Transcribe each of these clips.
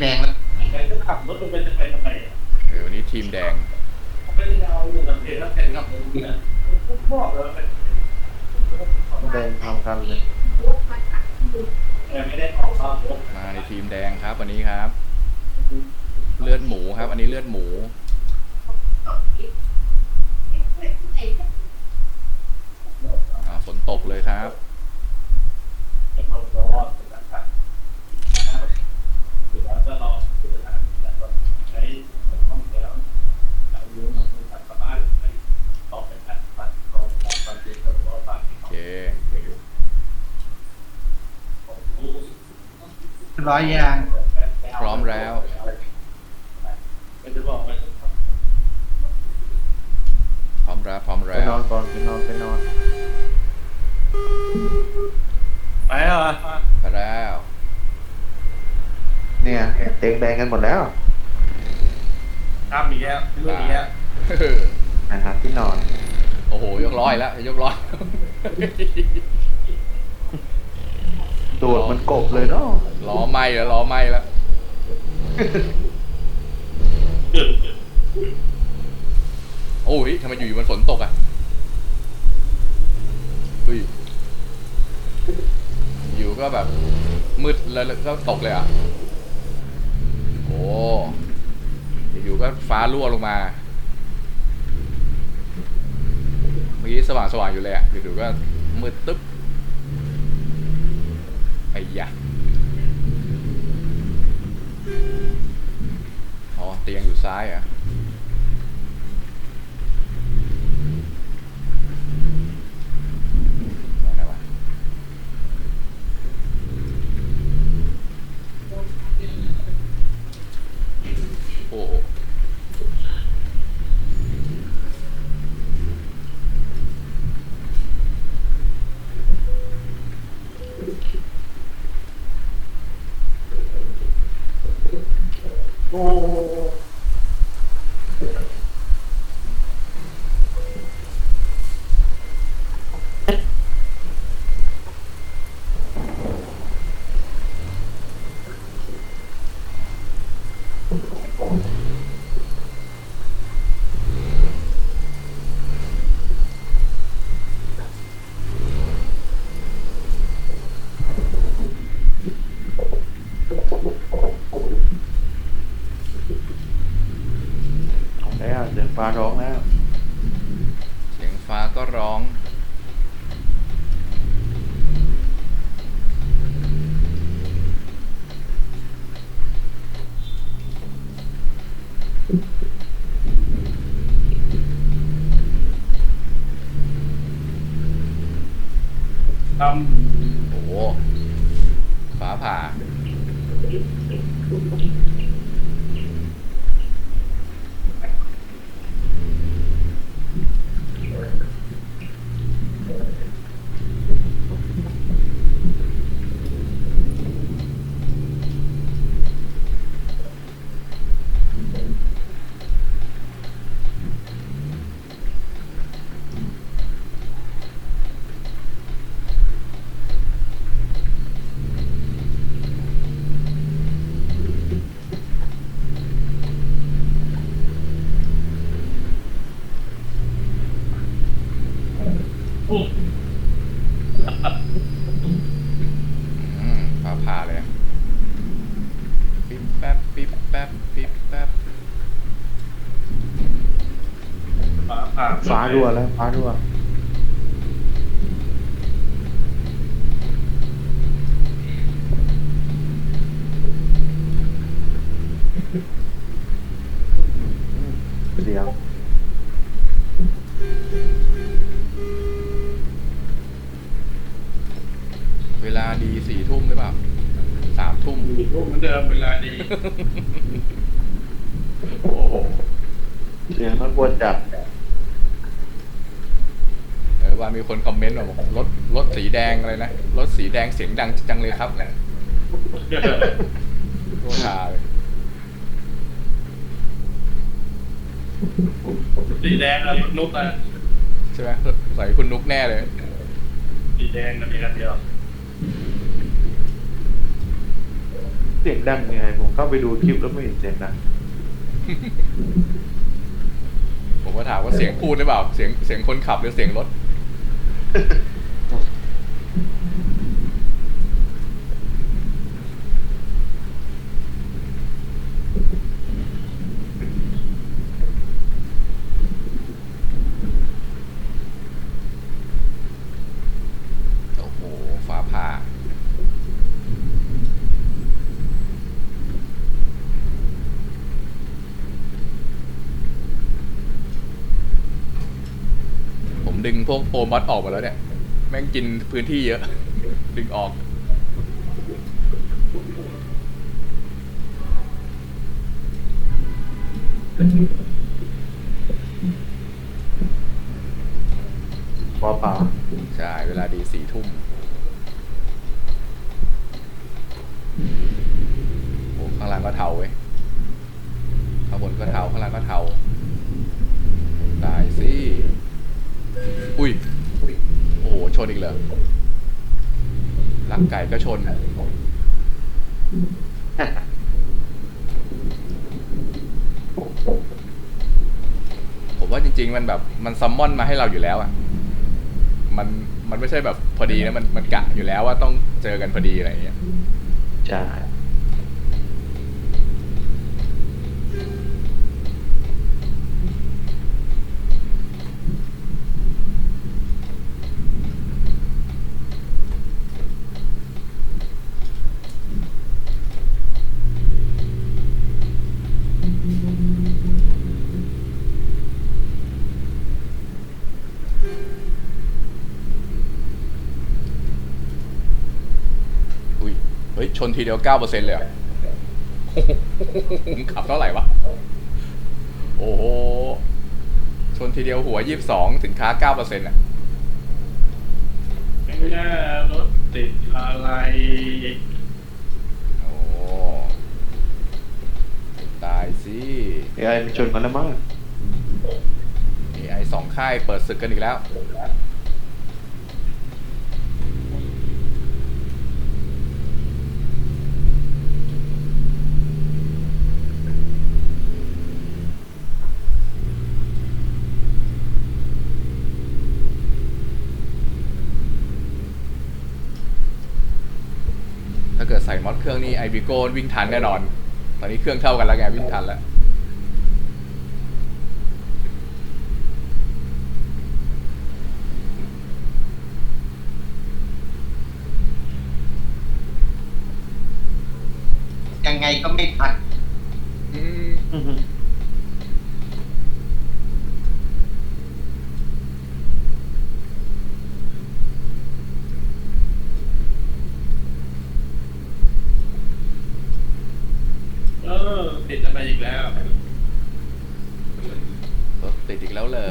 แปลงแล้วแกจะขับรถมันเป็นจะไปทำไมอะเออวันนี้ทีมแดงไม่ได้เอาเงินทำเพลแล้วแกขับรถเนี่ยผมบอกแล้วเป็นเดินทำกันเลยแกไม่ได้ออกข้าวรถมาในทีมแดงครับ วันนี้ครับ เลือดหมูครับ อันนี้เลือดหมู อ่าฝนตกเลยครับ เป็นคนรอดเป็นการขับหรือว่าจะรอคือการแต่ก็ใช้ท่องเที่ยวแล้วรู้มันเป็นการสบายไม่ตอบเป็นการปัดตรงตามความจริงกับตัวปากที่ โอ เขา เค ร้อยยาง พร้อมแล้วไม่ได้บอกว่าพร้อมแล้ว พร้อมไปแล้ว นอนก่อนไปนอนไปนอน ไปเหรอไปแล้ว เนี่ยเต็งแดงกันหมดแล้วทำอีกแล้วเรื่องอีกแล้วนะครับที่นอน โอ้โห ยกร้อยแล้ว ยกร้อย โดดมันกบเลยเนาะล้อไหมแล้วล้อไหมแล้วโอ้ยทำไมอยู่ๆมันฝนตกอะเฮ้ยอยู่ก็แบบมืดแล้วก็ตกเลยอะโอ้อยู่ก็ฟ้ารั่วลงมาเมื่อกี้สว่างสว่างๆอยู่เลยอะอยู่ๆก็มืดตึ๊บ ไอ้ยะอ๋อเตียงอยู่ซ้ายอะ ไหนวะโอ้โห โอ้ เอาแล้วเดินฟ้าร้องแล้ว เสียงฟ้าก็ร้อง ท แป๊บปิ๊บแป๊บฟ้าผ่าฟ้ารั่วแล้วฟ้ารั่ว เสียงน่ากลัวจัดเออว่ามีคนคอมเมนต์บอกรถรถสีแดงอะไรนะรถสีแดงเสียงดังจังเลยครับโคตรฮาเลยสีแดงอะรถนุกอะใช่ไหมใส่คุณนุกแน่เลย สีแดงนะมีกันเดียวเสียงดังยังไงผมเข้าไปดูคลิปแล้วไม่เห็นเสียงดังผมก็ ถามว่าเสียงพูดหรือเปล่า เสียงเสียงคนขับหรือเสียงรถ โอ้โห ฟ้าผ่า ผม ดึงพวกโอมัดออกมาแล้วเนี่ย แม่งกินพื้นที่เยอะ ดึงออกฟ้าผ่าใช่ เวลาดีสี่ทุ่มโอ้ข้างล่างก็เทาเว้ยข้างบนก็เทาข้างล่างก็เทาตายสิ อุ้ย โอ้โห ชนอีกเหรอลักไก่ก็ชน ผมว่าจริง ๆ มันแบบ มันซัมมอนมาให้เราอยู่แล้วอะมัน มันไม่ใช่แบบพอดีนะ มัน มันกะอยู่แล้วว่าต้องเจอกันพอดีอะไรอย่างเงี้ย ใช่ ชนทีเดียวเก้าเปอร์เซ็นต์เลยเหรอผมขับเท่าไหร่วะ โอ้โห ชนทีเดียวหัวยี่สิบสองสินค้าเก้าเปอร์เซ็นต์อะไม่น่ารถติดอะไร โอ้ตายสิเอไอมันชนกันแล้วมั้งมีไอสองค่ายเปิดศึกกันอีกแล้ว ส่มอดเครื่องนี้ไอบิโก้วิ่งทันแน่นอน ตอนนี้เครื่องเท่ากันแล้วไงวิ่งทันแล้วยังไงก็ไม่ทัน อืม อื้อหือ เออติดอะไรอีกแล้ว รถติดอีกแล้วเหรอ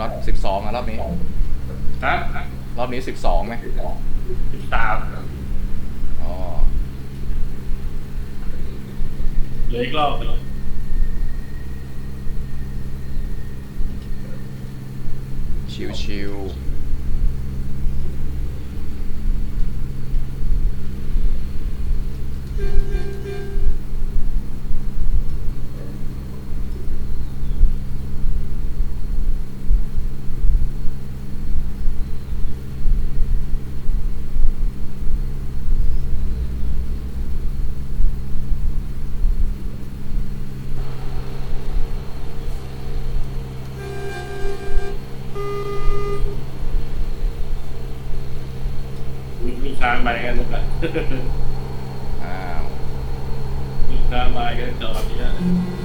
น็อตสิบสองอะรอบนี้ ฮะรอบนี้สิบสองไหมสิบสามอ๋อเหลืออีกรอบหนึ่งชิวชิวๆ ลูกค้ามากันหมดละอ้าวลูกค้ามากันจอดเนี่ยแย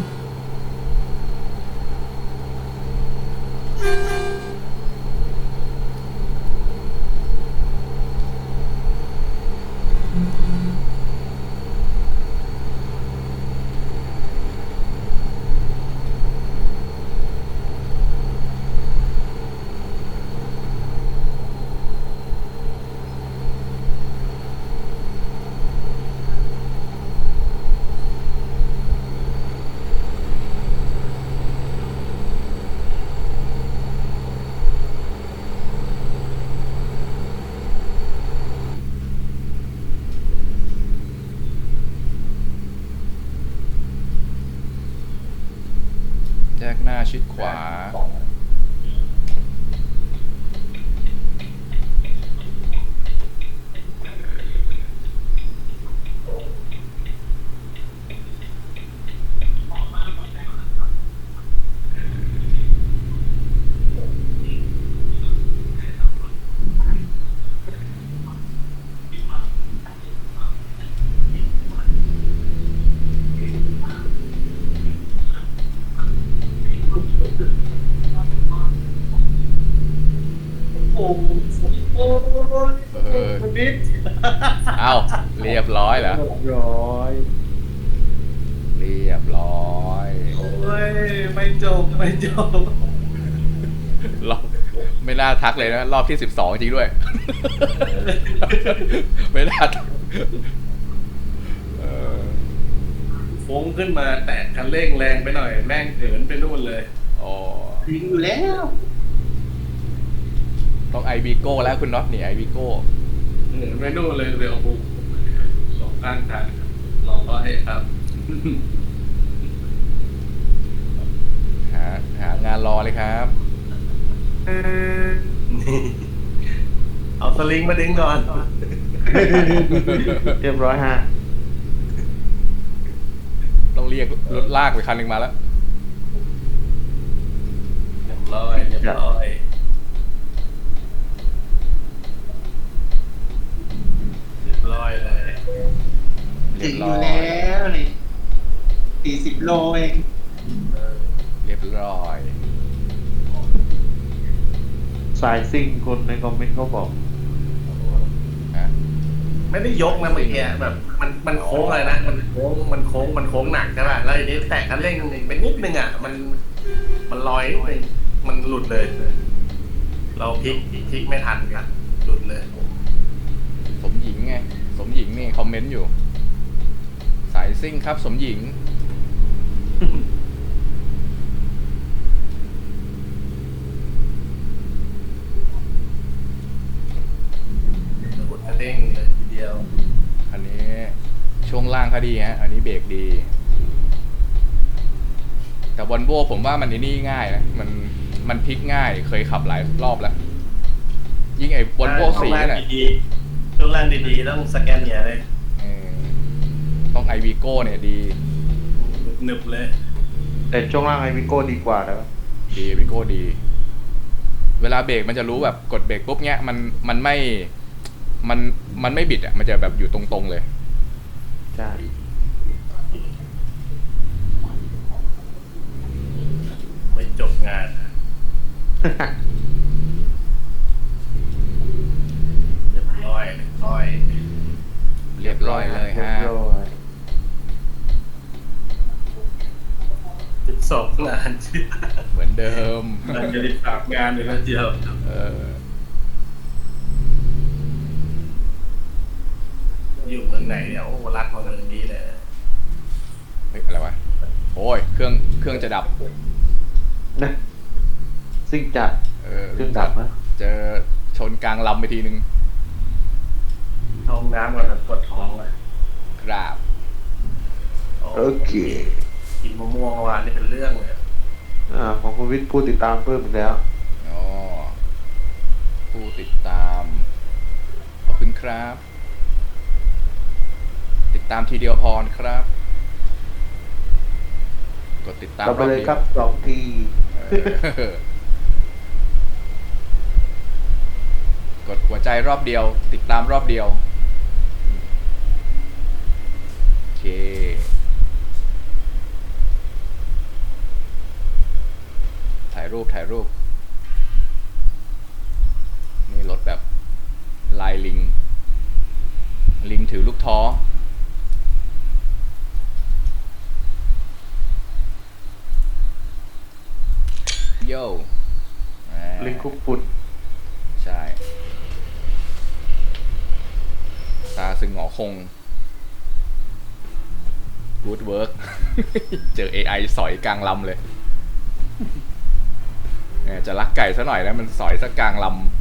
เอ้าเรียบร้อยเหรอ ร้อยเรียบร้อยโอ้ยไม่จบไม่จบรอบไม่น่าทักเลยนะ รอบที่สิบสองจริงด้วย ไม่น่าทักเออฟงขึ้นมาแตะคันเร่งแรงไปหน่อย แม่งเหินไปนู่นเลยอ๋อถึงอยู่แล้ว ต้องไอบีโก้แล้วคุณน็อตนี่ไอบีโก้เหิน ไปนู่นเลยเร็วปุ๊บสองข้างทางลองก็ให้ครับ หาหางานรอเลยครับ เอาสลิงมาดึงก่อน เรียบร้อยฮะ ต้องเรียกรถลากไปคันหนึ่งมาแล้ว เรียบร้อยเรียบร้อยเรียบร้อยเลย เรี ถึยงบอร้อยู่ยแล้วนี่สี่สิบโลเองเรียบร้อย สายซิ่งคนในคอมเมนต์เขาบอกฮะไม่ได้ยกนะเมื่อกี้แบบ มันมันโค้งอะไรนะ มันโค้งมันโค้งมันโค้งหนักใช่ป่ะแล้วทีนี้แตะคันเร่งเป็นนิดนึงอะ มันมันลอยนิดนึงมันหลุดเลย เราพลิกพลิกไม่ทันกันหลุดเลย สมหญิงไง สมหญิงนี่คอมเมนต์อยู่สายซิ่งครับ สมหญิงหลุดคันเร่งเลยทีเดียวอันนี้ช่วงล่างเขาดีฮะ อันนี้เบรกดี แต่วอลโวผมว่ามันไอ้นี่ง่ายนะ มันมันพลิกง่าย เคยขับหลายรอบแล้ว ยิ่งไอ้วอลโวสีช่วงล่างเนี่ยดีๆช่วงล่างดีๆ ต้องสแกนเหนียเลยเออ ต้องไอวีโก้เนี่ยดี หนึบเลย แต่ช่วงล่างไอวิโก้ดีกว่าแล้วดีวีโก้ดี เวลาเบรกมันจะรู้แบบกดเบรกปุ๊บเนี้ยมันมันไม่มันมันไม่บิดอะมันจะแบบอยู่ตรงๆเลย ใช่ไม่จบงาน เรียบร้อยเรียบร้อย เรียบร้อยเลยฮะ เรียบร้อย สิบสองงานเหมือนเดิมมันจะได้สามงานเลยนะเดียวเอออยู่เมืองไหนเนี่ยโอ้รักมาเมืองนี้เลยเฮ้ยอะไรวะโอ้ยเครื่องเครื่องจะดับ นะซิ่งจัดเออเครื่องดับนะเจอชนกลางลำไปทีนึงห้องน้ำก่อนนะปวดท้องเลยกราบโอเค กินมะม่วงเมื่อวานนี่เป็นเรื่องเลย อ่าของคุณวิทย์ผู้ติดตามเพิ่มอีกแล้ว อ๋อผู้ติดตาม ขอบคุณครับ ติดตามทีเดียวพรครับ กดติดตามเราไปเลยอบดีวครับสองทีเออกดหัวใจรอบเดียว ติดตามรอบเดียวโอเค ถ่าย รูปถ่ายรูป นี่รถแบบลายลิง ลิงถือลูกท้อ โย่อ่าลิงคุกฝุ่นใช่ ตาซึงหงอคง good work เจอ AI สอยกลางลำเลยแหม จะรักไก่ซะหน่อยนะมันสอยสักกลางลำ